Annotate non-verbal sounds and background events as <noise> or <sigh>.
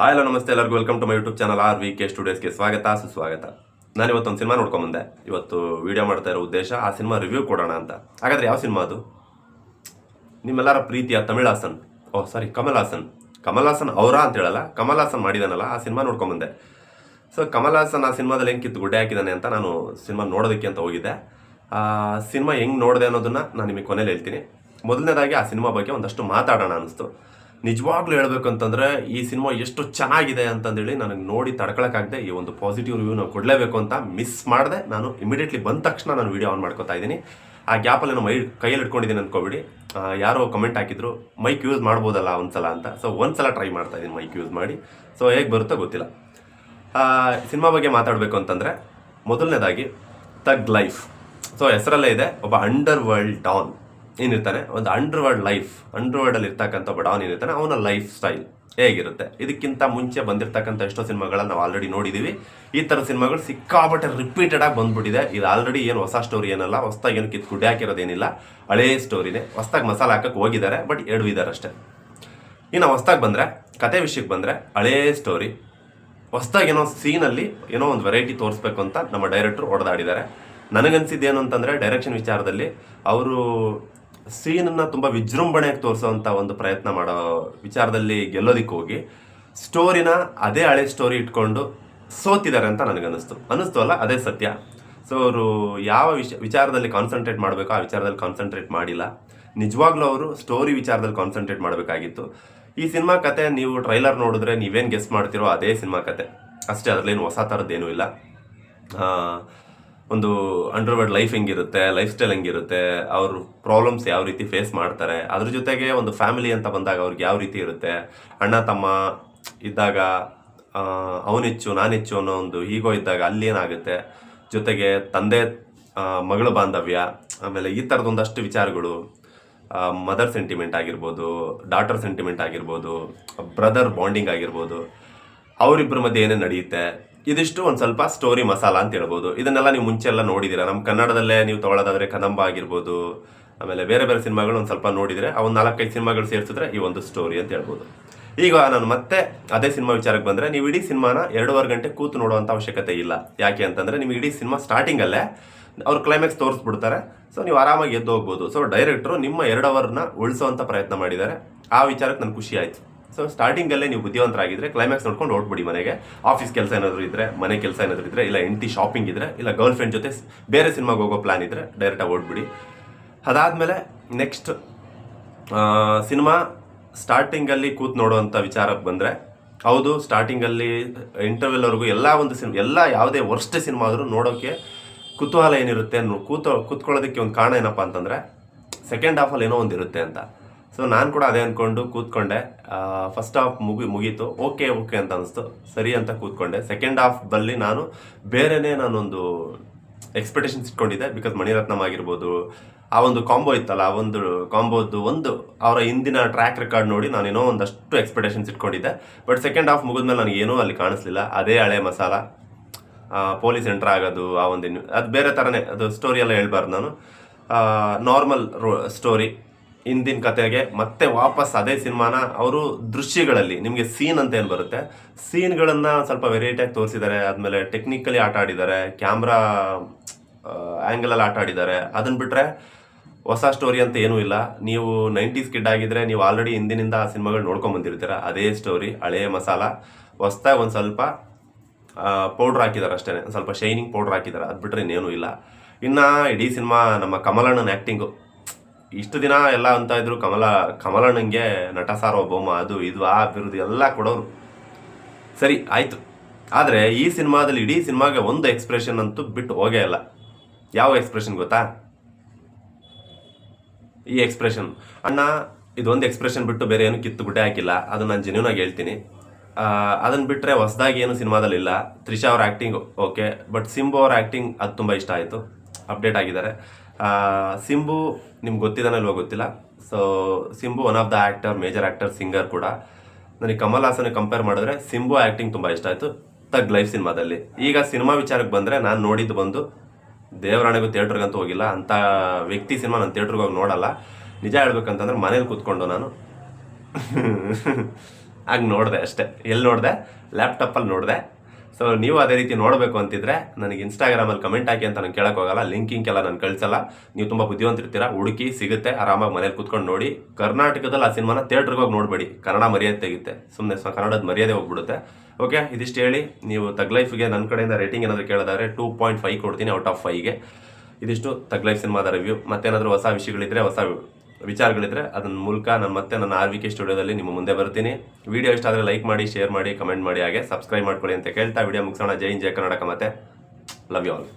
Hi hello ನಮಸ್ತೆ, ಎಲ್ಲರಿಗೂ welcome to my YouTube channel R V K ಸ್ಟುಡಿಯೋಸ್ಗೆ ಸ್ವಾಗತ, ಸುಸ್ವಾಗತ. ನಾನು ಇವತ್ತೊಂದು ಸಿನಿಮಾ ನೋಡ್ಕೊಂಬಂದೆ ಇವತ್ತು ವಿಡಿಯೋ ಮಾಡ್ತಾ ಇರೋ ಉದ್ದೇಶ, ಆ ಸಿನಿಮಾ ರಿವ್ಯೂ ಕೊಡೋಣ ಅಂತ. ಹಾಗಾದ್ರೆ ಯಾವ ಸಿನಿಮಾ ಅದು? ನಿಮ್ಮೆಲ್ಲರ ಪ್ರೀತಿಯ ತಮಿಳ್ ಹಾಸನ್ ಓಹ್ ಸಾರಿ ಕಮಲ್ ಹಾಸನ್ ಕಮಲ್ ಹಾಸನ್ ಅವರ ಅಂತ ಹೇಳಲ್ಲ ಕಮಲ್ ಹಾಸನ್ ಮಾಡಿದಾನಲ್ಲ, ಆ ಸಿನಿಮಾ ನೋಡ್ಕೊಂಬಂದೆ ಸೊ ಕಮಲ್ ಹಾಸನ್ ಆ ಸಿನಿಮಾದಲ್ಲಿ ಹೆಂಗೆ ಕಿತ್ತು ಗುಡ್ಡೆ ಹಾಕಿದ್ದಾನೆ ಅಂತ ನಾನು ಸಿನಿಮಾ ನೋಡೋದಕ್ಕೆ ಅಂತ ಹೋಗಿದ್ದೆ. ಸಿನಿಮಾ ಹೆಂಗೆ ನೋಡಿದೆ ಅನ್ನೋದನ್ನ ನಾನು ನಿಮಗೆ ಕೊನೆಯಲ್ಲಿ ಹೇಳ್ತೀನಿ. ಮೊದಲನೇದಾಗಿ ಆ ಸಿನಿಮಾ ಬಗ್ಗೆ ಒಂದಷ್ಟು ಮಾತಾಡೋಣ ಅನಿಸ್ತು ನಿಜವಾಗ್ಲೂ ಹೇಳ್ಬೇಕು ಅಂತಂದ್ರೆ ಈ ಸಿನಿಮಾ ಎಷ್ಟು ಚೆನ್ನಾಗಿದೆ ಅಂತಂದೇಳಿ ನನಗೆ ನೋಡಿ ತಡ್ಕೊಳಕ್ಕಾಗದೆ ಈ ಒಂದು ಪಾಸಿಟಿವ್ ರಿವ್ಯೂ ನಾವು ಕೊಡಲೇಬೇಕು ಅಂತ ಮಿಸ್ ಮಾಡಿದೆ. ನಾನು ಇಮಿಡಿಯೇಟ್ಲಿ ಬಂದ ತಕ್ಷಣ ನಾನು ವಿಡಿಯೋ ಆನ್ ಮಾಡ್ಕೊತಾ ಇದ್ದೀನಿ. ಆ ಗ್ಯಾಪಲ್ಲಿ ನಾನು ಮೈ ಕೈಯಲ್ಲಿ ಇಟ್ಕೊಂಡಿದ್ದೀನಿ ಅಂದ್ಕೊಬಿಡಿ ಆ, ಯಾರೋ ಕಮೆಂಟ್ ಹಾಕಿದ್ರು ಮೈಕ್ ಯೂಸ್ ಮಾಡ್ಬೋದಲ್ಲ ಒಂದ್ಸಲ ಅಂತ. ಸೊ ಒಂದ್ಸಲ ಟ್ರೈ ಮಾಡ್ತಾ ಇದ್ದೀನಿ ಮೈಕ್ ಯೂಸ್ ಮಾಡಿ. ಸೊ ಹೇಗೆ ಬರುತ್ತೋ ಗೊತ್ತಿಲ್ಲ. ಸಿನಿಮಾ ಬಗ್ಗೆ ಮಾತಾಡಬೇಕು ಅಂತಂದರೆ ಮೊದಲನೇದಾಗಿ ತಗ್ ಲೈಫ್ ಸೊ ಹೆಸರಲ್ಲೇ ಇದೆ ಒಬ್ಬ ಅಂಡರ್ ವರ್ಲ್ಡ್ ಡಾನ್ ಏನಿರ್ತಾನೆ ಒಂದು ಅಂಡರ್ ವರ್ಲ್ಡ್ ಲೈಫ್ ವರ್ಲ್ಡಲ್ಲಿ ಇರ್ತಕ್ಕಂಥ ಡಾನ್ ಏನಿರ್ತಾನೆ, ಅವನ ಲೈಫ್ ಸ್ಟೈಲ್ ಹೇಗಿರುತ್ತೆ. ಇದಕ್ಕಿಂತ ಮುಂಚೆ ಬಂದಿರತಕ್ಕಂಥ ಎಷ್ಟೋ ಸಿನಿಮಾಗಳನ್ನ ನಾವು ಆಲ್ರೆಡಿ ನೋಡಿದ್ದೀವಿ ಈ ಥರ ಸಿನಿಮಾಗಳು ಸಿಕ್ಕಾಪಟ್ಟೆ ರಿಪೀಟೆಡ್ ಆಗಿ ಬಂದ್ಬಿಟ್ಟಿದೆ. ಇದು ಆಲ್ರೆಡಿ ಏನು ಹೊಸ ಸ್ಟೋರಿ ಏನಲ್ಲ, ಹೊಸ್ದಾಗ ಏನು ಕಿತ್ ಗುಡ್ಡೆ ಹಾಕಿರೋದೇನಿಲ್ಲ. ಹಳೇ ಸ್ಟೋರಿನೇ ಹೊಸ್ದಾಗಿ ಮಸಾಲ ಹಾಕಕ್ಕೆ ಹೋಗಿದ್ದಾರೆ ಬಟ್ ಎಡವಿದ್ದಾರೆ ಅಷ್ಟೇ. ಇನ್ನು ಹೊಸ್ದಾಗಿ ಬಂದರೆ, ಕತೆ ವಿಷಯಕ್ಕೆ ಬಂದರೆ, ಹಳೇ ಸ್ಟೋರಿ ಹೊಸ್ದಾಗಿ ಏನೋ ಸೀನಲ್ಲಿ ಏನೋ ಒಂದು ವೆರೈಟಿ ತೋರಿಸ್ಬೇಕು ಅಂತ ನಮ್ಮ ಡೈರೆಕ್ಟ್ರು ಹೊಡೆದಾಡಿದ್ದಾರೆ ನನಗನ್ಸಿದ್ದು ಏನು ಅಂತಂದರೆ ಡೈರೆಕ್ಷನ್ ವಿಚಾರದಲ್ಲಿ ಅವರು ಸೀನನ್ನು ತುಂಬ ವಿಜೃಂಭಣೆಯಾಗಿ ತೋರಿಸೋವಂಥ ಒಂದು ಪ್ರಯತ್ನ ಮಾಡೋ ವಿಚಾರದಲ್ಲಿ ಗೆಲ್ಲೋದಿಕ್ಕೆ ಹೋಗಿ ಸ್ಟೋರಿನ ಅದೇ ಹಳೆ ಸ್ಟೋರಿ ಇಟ್ಕೊಂಡು ಸೋತಿದ್ದಾರೆ ಅಂತ ನನಗನ್ನಿಸ್ತು. ಅನ್ನಿಸ್ತು ಅಲ್ಲ, ಅದೇ ಸತ್ಯ. ಸೊ ಅವರು ಯಾವ ವಿಷ, ವಿಚಾರದಲ್ಲಿ ಕಾನ್ಸಂಟ್ರೇಟ್ ಮಾಡಬೇಕು ಆ ವಿಚಾರದಲ್ಲಿ ಕಾನ್ಸಂಟ್ರೇಟ್ ಮಾಡಿಲ್ಲ. ನಿಜವಾಗ್ಲೂ ಅವರು ಸ್ಟೋರಿ ವಿಚಾರದಲ್ಲಿ ಕಾನ್ಸಂಟ್ರೇಟ್ ಮಾಡಬೇಕಾಗಿತ್ತು. ಈ ಸಿನಿಮಾ ಕತೆ ನೀವು ಟ್ರೈಲರ್ ನೋಡಿದ್ರೆ ನೀವೇನು ಗೆಸ್ ಮಾಡ್ತಿರೋ ಅದೇ ಸಿನಿಮಾ ಕತೆ. ಅಷ್ಟೇ, ಅದರಲ್ಲೇನು ಹೊಸ ಥರದ್ದೇನೂ ಇಲ್ಲ. ಒಂದು ಅಂಡರ್ವರ್ಡ್ ಲೈಫ್ ಹೆಂಗಿರುತ್ತೆ, ಲೈಫ್ ಸ್ಟೈಲ್ ಹೆಂಗಿರುತ್ತೆ, ಅವ್ರ ಪ್ರಾಬ್ಲಮ್ಸ್ ಯಾವ ರೀತಿ ಫೇಸ್ ಮಾಡ್ತಾರೆ, ಅದ್ರ ಜೊತೆಗೆ ಒಂದು ಫ್ಯಾಮಿಲಿ ಅಂತ ಬಂದಾಗ ಅವ್ರಿಗೆ ಯಾವ ರೀತಿ ಇರುತ್ತೆ, ಅಣ್ಣ, ತಮ್ಮ ಇದ್ದಾಗ ಅವನಿಚ್ಚು ನಾನಿಚ್ಚು ಅನ್ನೋ ಒಂದು ಈಗೋ ಇದ್ದಾಗ ಅಲ್ಲಿ ಏನಾಗುತ್ತೆ, ಜೊತೆಗೆ ತಂದೆ ಮಗಳ ಬಾಂಧವ್ಯ, ಆಮೇಲೆ ಈ ಥರದ ಒಂದಷ್ಟು ವಿಚಾರಗಳು ಮದರ್ ಸೆಂಟಿಮೆಂಟ್ ಆಗಿರ್ಬೋದು ಡಾಟರ್ ಸೆಂಟಿಮೆಂಟ್ ಆಗಿರ್ಬೋದು ಬ್ರದರ್ ಬಾಂಡಿಂಗ್ ಆಗಿರ್ಬೋದು ಅವರಿಬ್ಬರ ಮಧ್ಯೆ ಏನೇನು ನಡೆಯುತ್ತೆ ಇದಿಷ್ಟು ಒಂದು ಸ್ವಲ್ಪ ಸ್ಟೋರಿ ಮಸಾಲ ಅಂತ ಹೇಳ್ಬೋದು. ಇದನ್ನೆಲ್ಲ ನೀವು ಮುಂಚೆ ಎಲ್ಲ ನೋಡಿದ್ದೀರಾ ನಮ್ಮ ಕನ್ನಡದಲ್ಲೇ ನೀವು ತಗೊಳ್ಳೋದಾದ್ರೆ ಕದಂಬ ಆಗಿರ್ಬೋದು, ಆಮೇಲೆ ಬೇರೆ ಬೇರೆ ಸಿನಿಮಾಗಳು ಒಂದು ಸ್ವಲ್ಪ ನೋಡಿದರೆ, ಆ ಒಂದು ನಾಲ್ಕೈದು ಸಿನಿಮಾಗಳು ಸೇರಿಸಿದ್ರೆ ಈ ಒಂದು ಸ್ಟೋರಿ ಅಂತ ಹೇಳ್ಬೋದು. ಈಗ ನಾನು ಮತ್ತೆ ಅದೇ ಸಿನಿಮಾ ವಿಚಾರಕ್ಕೆ ಬಂದರೆ, ನೀವು ಇಡೀ ಸಿನಿಮಾನ ಎರಡೂವರೆ ಗಂಟೆ ಕೂತು ನೋಡುವಂಥ ಅವಶ್ಯಕತೆ ಇಲ್ಲ. ಯಾಕೆ ಅಂತಂದರೆ ನಿಮ್ಗೆ ಇಡೀ ಸಿನಿಮಾ ಸ್ಟಾರ್ಟಿಂಗಲ್ಲೇ ಅವ್ರು ಕ್ಲೈಮ್ಯಾಕ್ಸ್ ತೋರಿಸ್ಬಿಡ್ತಾರೆ. ಸೊ ನೀವು ಆರಾಮಾಗಿ ಎದ್ದು ಹೋಗ್ಬೋದು ಸೊ ಡೈರೆಕ್ಟ್ರು ನಿಮ್ಮ ಎರಡು ಅವರ್ನ ಉಳಿಸೋವಂಥ ಪ್ರಯತ್ನ ಮಾಡಿದ್ದಾರೆ. ಆ ವಿಚಾರಕ್ಕೆ ನನಗೆ ಖುಷಿ ಆಯಿತು. ಸೊ ಸ್ಟಾರ್ಟಿಂಗಲ್ಲೇ ನೀವು ಬುದ್ಧಿವಂತರಾಗಿದ್ರೆ ಕ್ಲೈಮ್ಯಾಕ್ಸ್ ನೋಡ್ಕೊಂಡು ಓಡ್ಬಿಡಿ ಮನೆಗೆ. ಆಫೀಸ್ ಕೆಲಸ ಏನಾದರೂ ಇದ್ರೆ, ಮನೆ ಕೆಲಸ ಏನಾದರೂ ಇದ್ರೆ, ಇಲ್ಲ ಎಂಟಿ ಶಾಪಿಂಗ್ ಇದ್ರೆ, ಇಲ್ಲ ಗರ್ಲ್ ಫ್ರೆಂಡ್ ಜೊತೆ ಬೇರೆ ಸಿನಿಮಾಗೆ ಹೋಗೋ ಪ್ಲಾನ್ ಇದ್ರೆ ಡೈರೆಕ್ಟಾಗಿ ಓಡ್ಬಿಡಿ ಅದಾದಮೇಲೆ ನೆಕ್ಸ್ಟ್ ಸಿನಿಮಾ ಸ್ಟಾರ್ಟಿಂಗಲ್ಲಿ ಕೂತ್ ನೋಡುವಂಥ ವಿಚಾರಕ್ಕೆ ಬಂದರೆ, ಹೌದು ಸ್ಟಾರ್ಟಿಂಗಲ್ಲಿ ಇಂಟರ್ವೆಲ್ವರೆಗೂ ಎಲ್ಲ ಒಂದು ಸಿನಿಮಾ ಎಲ್ಲ ಯಾವುದೇ ವರ್ಸ್ಟ್ ಸಿನಿಮಾ ಆದರೂ ನೋಡೋಕ್ಕೆ ಕುತೂಹಲ ಏನಿರುತ್ತೆ ಕೂತೋ, ಕೂತ್ಕೊಳ್ಳೋದಕ್ಕೆ ಒಂದು ಕಾರಣ ಏನಪ್ಪ ಅಂತಂದರೆ ಸೆಕೆಂಡ್ ಹಾಫಲ್ಲಿ ಏನೋ ಒಂದು ಇರುತ್ತೆ ಅಂತ. ಸೊ ನಾನು ಕೂಡ ಅದೇ ಅಂದ್ಕೊಂಡು ಕೂತ್ಕೊಂಡೆ. ಫಸ್ಟ್ ಹಾಫ್ ಮುಗಿ, ಮುಗೀತು. ಓಕೆ ಓಕೆ ಅಂತ ಅನಿಸ್ತು. ಸರಿ ಅಂತ ಕೂತ್ಕೊಂಡೆ. ಸೆಕೆಂಡ್ ಹಾಫ್ ಬಲ್ಲಿ ನಾನು ಬೇರೆನೇ ನಾನೊಂದು ಎಕ್ಸ್ಪೆಕ್ಟೇಷನ್ಸ್ ಇಟ್ಕೊಂಡಿದ್ದೆ. ಬಿಕಾಸ್ ಮಣಿರತ್ನಮ್ ಆಗಿರ್ಬೋದು, ಆ ಒಂದು ಕಾಂಬೋ ಇತ್ತಲ್ಲ, ಆ ಒಂದು ಕಾಂಬೋದು ಒಂದು ಅವರ ಹಿಂದಿನ ಟ್ರ್ಯಾಕ್ ರೆಕಾರ್ಡ್ ನೋಡಿ ನಾನು ಏನೋ ಒಂದಷ್ಟು ಎಕ್ಸ್ಪೆಕ್ಟೇಷನ್ಸ್ ಇಟ್ಕೊಂಡಿದ್ದೆ. ಬಟ್ ಸೆಕೆಂಡ್ ಹಾಫ್ ಮುಗಿದ್ಮೇಲೆ ನನಗೇನೂ ಅಲ್ಲಿ ಕಾಣಿಸ್ಲಿಲ್ಲ. ಅದೇ ಹಳೆ ಮಸಾಲ. ಪೊಲೀಸ್ ಎಂಟ್ರ್ ಆಗೋದು, ಆ ಒಂದು ಅದು ಬೇರೆ ಥರನೇ ಅದು ಸ್ಟೋರಿ ಎಲ್ಲ ಹೇಳ್ಬಾರ್ದು ನಾನು. ನಾರ್ಮಲ್ ರೋ ಸ್ಟೋರಿ ಹಿಂದಿನ ಕತೆಗೆ, ಮತ್ತೆ ವಾಪಸ್ ಅದೇ ಸಿನಿಮಾನ ಅವರು ದೃಶ್ಯಗಳಲ್ಲಿ, ನಿಮಗೆ ಸೀನ್ ಅಂತ ಏನು ಬರುತ್ತೆ? ಸೀನ್ಗಳನ್ನು ಸ್ವಲ್ಪ ವೆರೈಟಿಯಾಗಿ ತೋರಿಸಿದ್ದಾರೆ ಆದಮೇಲೆ ಟೆಕ್ನಿಕಲಿ ಆಟ ಆಡಿದ್ದಾರೆ ಕ್ಯಾಮ್ರಾ ಆ್ಯಂಗಲಲ್ಲಿ ಆಟ ಆಡಿದ್ದಾರೆ ಅದನ್ನು ಬಿಟ್ಟರೆ ಹೊಸ ಸ್ಟೋರಿ ಅಂತ ಏನೂ ಇಲ್ಲ. ನೀವು ನೈಂಟೀಸ್ ಕಿಡ್ ಆಗಿದ್ರೆ, ನೀವು ಆಲ್ರೆಡಿ ಹಿಂದಿನಿಂದ ಆ ಸಿನಿಮಾಗಳು ನೋಡ್ಕೊಂಡು ಬಂದಿರ್ತೀರ. ಅದೇ ಸ್ಟೋರಿ ಹಳೆಯ ಮಸಾಲ, ಹೊಸ್ದಾಗಿ ಒಂದು ಸ್ವಲ್ಪ ಪೌಡ್ರ್ ಹಾಕಿದ್ದಾರೆ ಅಷ್ಟೇ ಸ್ವಲ್ಪ ಶೈನಿಂಗ್ ಪೌಡ್ರ್ ಹಾಕಿದ್ದಾರೆ ಅದು ಬಿಟ್ಟರೆ ಇನ್ನೇನೂ ಇಲ್ಲ. ಇನ್ನು ಇಡೀ ಸಿನಿಮಾ ನಮ್ಮ ಕಮಲಣ್ಣನ ಆ್ಯಕ್ಟಿಂಗು ಇಷ್ಟು ದಿನ ಎಲ್ಲ ಅಂತ ಇದ್ರು, ಕಮಲ, ಕಮಲಣ್ಣಂಗೆ ನಟ ಸಾರ್ವಭೌಮ ಅದು ಇದು ಆ ಬಿರುದು ಎಲ್ಲ ಕೊಡೋರು. ಸರಿ, ಆಯಿತು. ಆದರೆ ಈ ಸಿನಿಮಾದಲ್ಲಿ ಇಡೀ ಸಿನಿಮಾಗೆ ಒಂದು ಎಕ್ಸ್ಪ್ರೆಷನ್ ಅಂತೂ ಬಿಟ್ಟು ಹೋಗೇ ಇಲ್ಲ. ಯಾವ ಎಕ್ಸ್ಪ್ರೆಷನ್ ಗೊತ್ತಾ? ಈ ಎಕ್ಸ್ಪ್ರೆಷನ್ ಅಣ್ಣ, ಇದೊಂದು ಎಕ್ಸ್ಪ್ರೆಷನ್ ಬಿಟ್ಟು ಬೇರೆ ಏನು ಕಿತ್ತು ಗುಡ್ಡೆ ಹಾಕಿಲ್ಲ. ಅದು ನಾನು ಜೆನ್ಯೂನಾಗಿ ಹೇಳ್ತೀನಿ. ಅದನ್ನು ಬಿಟ್ಟರೆ ಹೊಸದಾಗಿ ಏನು ಸಿನಿಮಾದಲ್ಲಿ ಇಲ್ಲ. ತ್ರಿಷಾ ಅವ್ರ ಆ್ಯಕ್ಟಿಂಗ್ ಓಕೆ ಬಟ್ ಸಿಂಬು ಅವ್ರ ಆ್ಯಕ್ಟಿಂಗ್ ಅದು ತುಂಬ ಇಷ್ಟ ಆಯಿತು. ಅಪ್ಡೇಟ್ ಆಗಿದ್ದಾರೆ. ಸಿಂಬು ನಿಮ್ಗೆ ಗೊತ್ತಿದ್ದಾನೆ ಇಲ್ವೋ ಗೊತ್ತಿಲ್ಲ. So Simbu one of the actor major actor singer ಕೂಡ. ನನಗೆ ಕಮಲ್ ಹಾಸನ್ ಕಂಪೇರ್ ಮಾಡಿದ್ರೆ ಸಿಂಬು ಆ್ಯಕ್ಟಿಂಗ್ ತುಂಬ ಇಷ್ಟ ಆಯಿತು. ತಗ್ ಲೈಫ್ ಸಿನಿಮಾದಲ್ಲಿ. ಈಗ ಸಿನಿಮಾ ವಿಚಾರಕ್ಕೆ ಬಂದರೆ ನಾನು ನೋಡಿದ್ದು ಬಂದು ದೇವರಾಣೆಗೂ ಥಿಯೇಟ್ರಿಗಂತೂ ಹೋಗಿಲ್ಲ. ಅಂಥ ವ್ಯಕ್ತಿ ಸಿನಿಮಾ ನಾನು ಥಿಯೇಟ್ರಿಗೆ ಹೋಗಿ ನೋಡಲ್ಲ. ನಿಜ ಹೇಳ್ಬೇಕಂತಂದ್ರೆ ಮನೇಲಿ ಕೂತ್ಕೊಂಡು ನಾನು <laughs> ಆಗ ನೋಡಿದೆ ಅಷ್ಟೇ. ಎಲ್ಲಿ ನೋಡಿದೆ? ಲ್ಯಾಪ್ಟಾಪಲ್ಲಿ ನೋಡಿದೆ. ಸೊ ನೀವು ಅದೇ ರೀತಿ ನೋಡಬೇಕು ಅಂತಿದ್ರೆ ನನಗೆ ಇನ್ಸ್ಟಾಗ್ರಾಮಲ್ಲಿ ಕಮೆಂಟ್ ಹಾಕಿ ಅಂತ ನಾನು ಕೇಳಕ್ ಹೋಗಲ್ಲ. ಲಿಂಕಿಂಗ್ ಎಲ್ಲ ನಾನು ಕಳಿಸಲ್ಲ. ನೀವು ತುಂಬ ಬುದ್ಧಿವಂತಿರ್ತೀರಾ? ಹುಡುಕಿ ಸಿಗುತ್ತೆ. ಆರಾಮಾಗಿ ಮನೇಲಿ ಕುತ್ಕೊಂಡು ನೋಡಿ. ಕರ್ನಾಟಕದಲ್ಲಿ ಆ ಸಿನಿಮಾನ ಥಿಯೇಟ್ರಿಗೆ ಹೋಗಿ ನೋಡಬೇಡಿ. ಕನ್ನಡ ಮರ್ಯಾದೆ ತೆಗುತ್ತೆ ಸುಮ್ಮನೆ ಕನ್ನಡದ ಮರ್ಯಾದೆ ಹೋಗ್ಬಿಡುತ್ತೆ. ಓಕೆ ಇದಿಷ್ಟು ಹೇಳಿ. ನೀವು ತಗ್ ಲೈಫ್ಗೆ ನನ್ನ ಕಡೆಯಿಂದ ರೇಟಿಂಗ್ ಏನಾದರೂ ಕೇಳಿದ್ರೆ ಟೂ ಪಾಯಿಂಟ್ ಫೈವ್ ಕೊಡ್ತೀನಿ ಔಟ್ ಆಫ್ ಫೈವ್ಗೆ ಇದಿಷ್ಟು ತಗ್ ಲೈಫ್ ಸಿನಿಮಾದ ರಿವ್ಯೂ ಮತ್ತೇನಾದರೂ ಹೊಸ ವಿಷಯಗಳಿದ್ರೆ ಹೊಸ ವಿಚಾರಗಳಿದ್ರೆ ಅದನ್ನ ಮೂಲಕ ನಾನು ಮತ್ತೆ ನನ್ನ ಆರ್ ವಿ ಕೆ ಸ್ಟುಡಿಯೋದಲ್ಲಿ ನಿಮ್ಮ ಮುಂದೆ ಬರ್ತೀನಿ ವಿಡಿಯೋ ಇಷ್ಟ ಆದರೆ ಲೈಕ್ ಮಾಡಿ, ಶೇರ್ ಮಾಡಿ, ಕಮೆಂಟ್ ಮಾಡಿ ಹಾಗೆ. ಸಬ್ಸ್ಕ್ರೈಬ್ ಮಾಡ್ಕೊಳ್ಳಿ ಅಂತ ಕೇಳ್ತಾ ವಿಡಿಯೋ ಮುಗಿಸೋಣ. ಜೈ ಜೈ ಕರ್ನಾಟಕ ಮತ್ತೆ. Love you all.